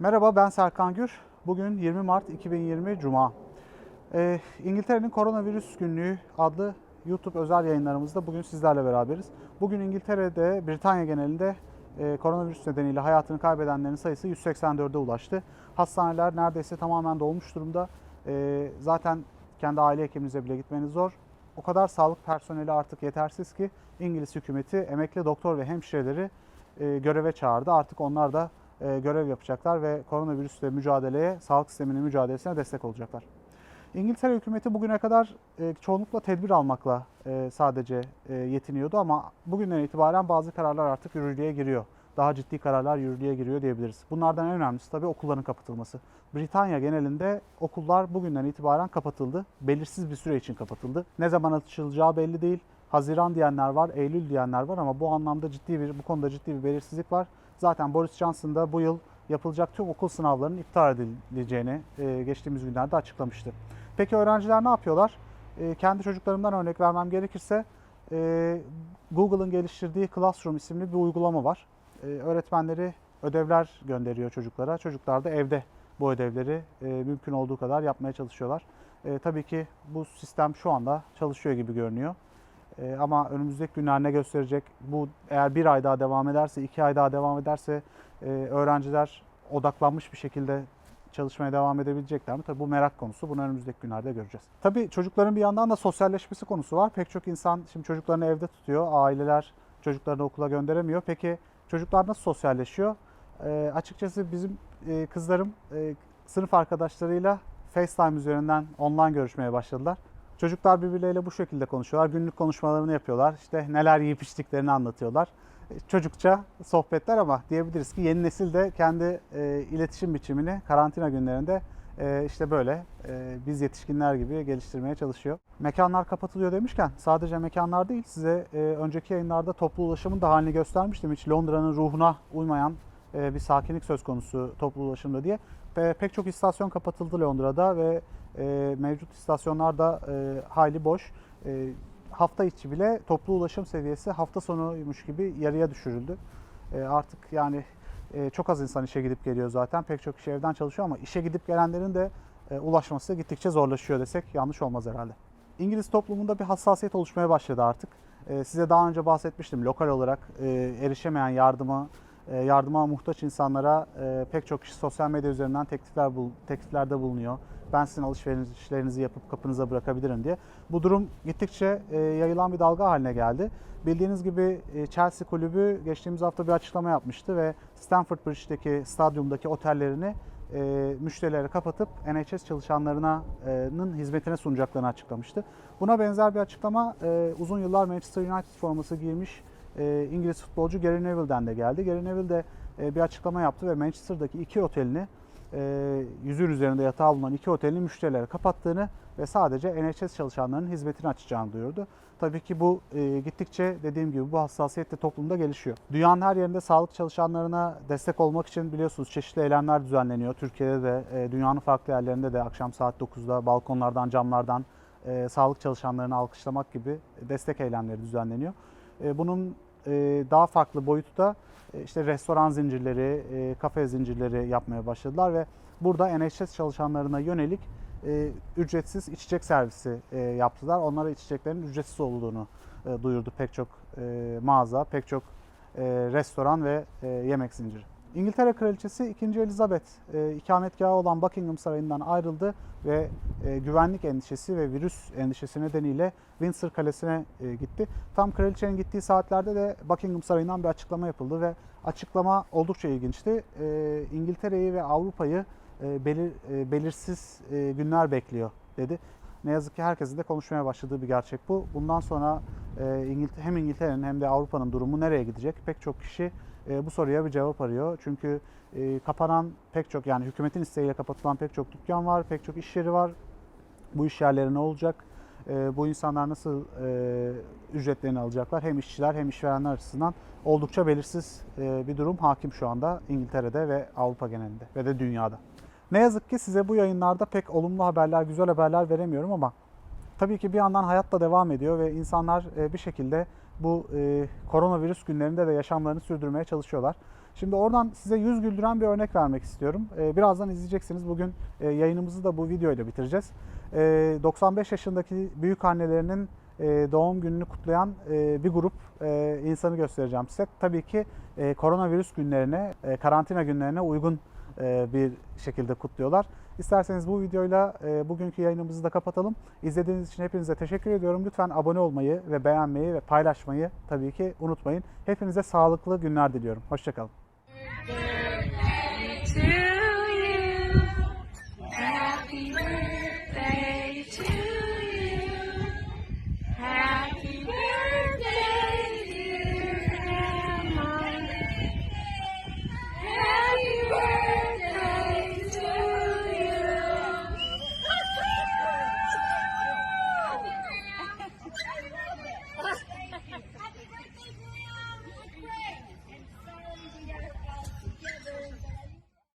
Merhaba ben Serkan Gür. Bugün 20 Mart 2020 Cuma. Ee, İngiltere'nin koronavirüs günlüğü adlı YouTube özel yayınlarımızda bugün sizlerle beraberiz. Bugün İngiltere'de, Britanya genelinde e, koronavirüs nedeniyle hayatını kaybedenlerin sayısı 184'e ulaştı. Hastaneler neredeyse tamamen dolmuş durumda. Ee, zaten kendi aile hekiminize bile gitmeniz zor. O kadar sağlık personeli artık yetersiz ki İngiliz hükümeti emekli doktor ve hemşireleri e, göreve çağırdı. Artık onlar da e, görev yapacaklar ve koronavirüsle mücadeleye, sağlık sisteminin mücadelesine destek olacaklar. İngiltere hükümeti bugüne kadar e, çoğunlukla tedbir almakla e, sadece e, yetiniyordu ama bugünden itibaren bazı kararlar artık yürürlüğe giriyor. Daha ciddi kararlar yürürlüğe giriyor diyebiliriz. Bunlardan en önemlisi tabii okulların kapatılması. Britanya genelinde okullar bugünden itibaren kapatıldı. Belirsiz bir süre için kapatıldı. Ne zaman açılacağı belli değil. Haziran diyenler var, Eylül diyenler var ama bu anlamda ciddi bir bu konuda ciddi bir belirsizlik var. Zaten Boris Johnson da bu yıl yapılacak tüm okul sınavlarının iptal edileceğini e, geçtiğimiz günlerde açıklamıştı. Peki öğrenciler ne yapıyorlar? E, kendi çocuklarımdan örnek vermem gerekirse e, Google'ın geliştirdiği Classroom isimli bir uygulama var. Öğretmenleri ödevler gönderiyor çocuklara. Çocuklar da evde bu ödevleri mümkün olduğu kadar yapmaya çalışıyorlar. Tabii ki bu sistem şu anda çalışıyor gibi görünüyor. E, ama önümüzdeki günler ne gösterecek? Bu eğer bir ay daha devam ederse, iki ay daha devam ederse e, öğrenciler odaklanmış bir şekilde çalışmaya devam edebilecekler mi? Tabii bu merak konusu. Bunu önümüzdeki günlerde göreceğiz. Tabii çocukların bir yandan da sosyalleşmesi konusu var. Pek çok insan şimdi çocuklarını evde tutuyor. Aileler çocuklarını okula gönderemiyor. Peki çocuklar nasıl sosyalleşiyor? E, açıkçası bizim e, kızlarım e, sınıf arkadaşlarıyla FaceTime üzerinden online görüşmeye başladılar. Çocuklar birbirleriyle bu şekilde konuşuyorlar. Günlük konuşmalarını yapıyorlar. İşte neler yiyip içtiklerini anlatıyorlar. E, Çocukça sohbetler ama diyebiliriz ki yeni nesil de kendi e, iletişim biçimini karantina günlerinde e, işte böyle e, biz yetişkinler gibi geliştirmeye çalışıyor. Mekanlar kapatılıyor demişken sadece mekanlar değil size e, önceki yayınlarda toplu ulaşımın da halini göstermiştim. Hiç Londra'nın ruhuna uymayan e, bir sakinlik söz konusu toplu ulaşımda diye. Pe- pek çok istasyon kapatıldı Londra'da ve e, mevcut istasyonlar da e, hayli boş. E, hafta içi bile toplu ulaşım seviyesi hafta sonuymuş gibi yarıya düşürüldü. Artık yani çok az insan işe gidip geliyor zaten. Pek çok kişi evden çalışıyor ama işe gidip gelenlerin de ulaşması gittikçe zorlaşıyor desek yanlış olmaz herhalde. İngiliz toplumunda bir hassasiyet oluşmaya başladı artık. Size daha önce bahsetmiştim lokal olarak erişemeyen yardıma e, yardıma muhtaç insanlara e, pek çok kişi sosyal medya üzerinden teklifler tekliflerde bulunuyor. Ben sizin alışverişlerinizi yapıp kapınıza bırakabilirim diye. Bu durum gittikçe e, yayılan bir dalga haline geldi. Bildiğiniz gibi e, Chelsea kulübü geçtiğimiz hafta bir açıklama yapmıştı ve Stamford Bridge'deki stadyumdaki otellerini e, müşterilere kapatıp NHS çalışanlarının hizmetine sunacaklarını açıklamıştı. Buna benzer bir açıklama e, uzun yıllar Manchester United forması giymiş e, İngiliz futbolcu Gary Neville'den de geldi. Gary Neville de e, bir açıklama yaptı ve Manchester'daki iki otelini e, yüzün üzerinde yatağı bulunan iki otelini müşterilere kapattığını ve sadece NHS çalışanlarının hizmetini açacağını duyurdu. Tabii ki bu e, gittikçe dediğim gibi bu hassasiyet de toplumda gelişiyor. Dünyanın her yerinde sağlık çalışanlarına destek olmak için biliyorsunuz çeşitli eylemler düzenleniyor. Türkiye'de de e, dünyanın farklı yerlerinde de akşam saat 9'da balkonlardan, camlardan e, sağlık çalışanlarını alkışlamak gibi destek eylemleri düzenleniyor. E, bunun daha farklı boyutu da e, işte restoran zincirleri, e, kafe zincirleri yapmaya başladılar ve burada NHS çalışanlarına yönelik e, ücretsiz içecek servisi e, yaptılar. Onlara içeceklerin ücretsiz olduğunu e, duyurdu pek çok e, mağaza, pek çok e, restoran ve e, yemek zinciri. İngiltere Kraliçesi 2. Elizabeth e, ikametgahı olan Buckingham Sarayı'ndan ayrıldı ve e, güvenlik endişesi ve virüs endişesi nedeniyle Windsor Kalesi'ne e, gitti. Tam kraliçenin gittiği saatlerde de Buckingham Sarayı'ndan bir açıklama yapıldı ve açıklama oldukça ilginçti. E, İngiltere'yi ve Avrupa'yı e, belir, e, belirsiz e, günler bekliyor dedi. Ne yazık ki herkesin de konuşmaya başladığı bir gerçek bu. Bundan sonra e, İngiltere, hem İngiltere'nin hem de Avrupa'nın durumu nereye gidecek? Pek çok kişi e, bu soruya bir cevap arıyor. Çünkü e, kapanan pek çok yani hükümetin isteğiyle kapatılan pek çok dükkan var, pek çok iş yeri var. Bu iş yerleri ne olacak? E, bu insanlar nasıl e, ücretlerini alacaklar? Hem işçiler hem işverenler açısından oldukça belirsiz e, bir durum hakim şu anda İngiltere'de ve Avrupa genelinde ve de dünyada. Ne yazık ki size bu yayınlarda pek olumlu haberler, güzel haberler veremiyorum ama tabii ki bir yandan hayat da devam ediyor ve insanlar e, bir şekilde bu e, koronavirüs günlerinde de yaşamlarını sürdürmeye çalışıyorlar. Şimdi oradan size yüz güldüren bir örnek vermek istiyorum. Ee, birazdan izleyeceksiniz. Bugün e, yayınımızı da bu videoyla bitireceğiz. Ee, 95 yaşındaki büyük annelerinin e, doğum gününü kutlayan e, bir grup e, insanı göstereceğim size. Tabii ki e, koronavirüs günlerine, e, karantina günlerine uygun e, e, bir şekilde kutluyorlar. İsterseniz bu videoyla e, bugünkü yayınımızı da kapatalım. İzlediğiniz için hepinize teşekkür ediyorum. Lütfen abone olmayı ve beğenmeyi ve paylaşmayı tabii ki unutmayın. Hepinize sağlıklı günler diliyorum. Hoşçakalın.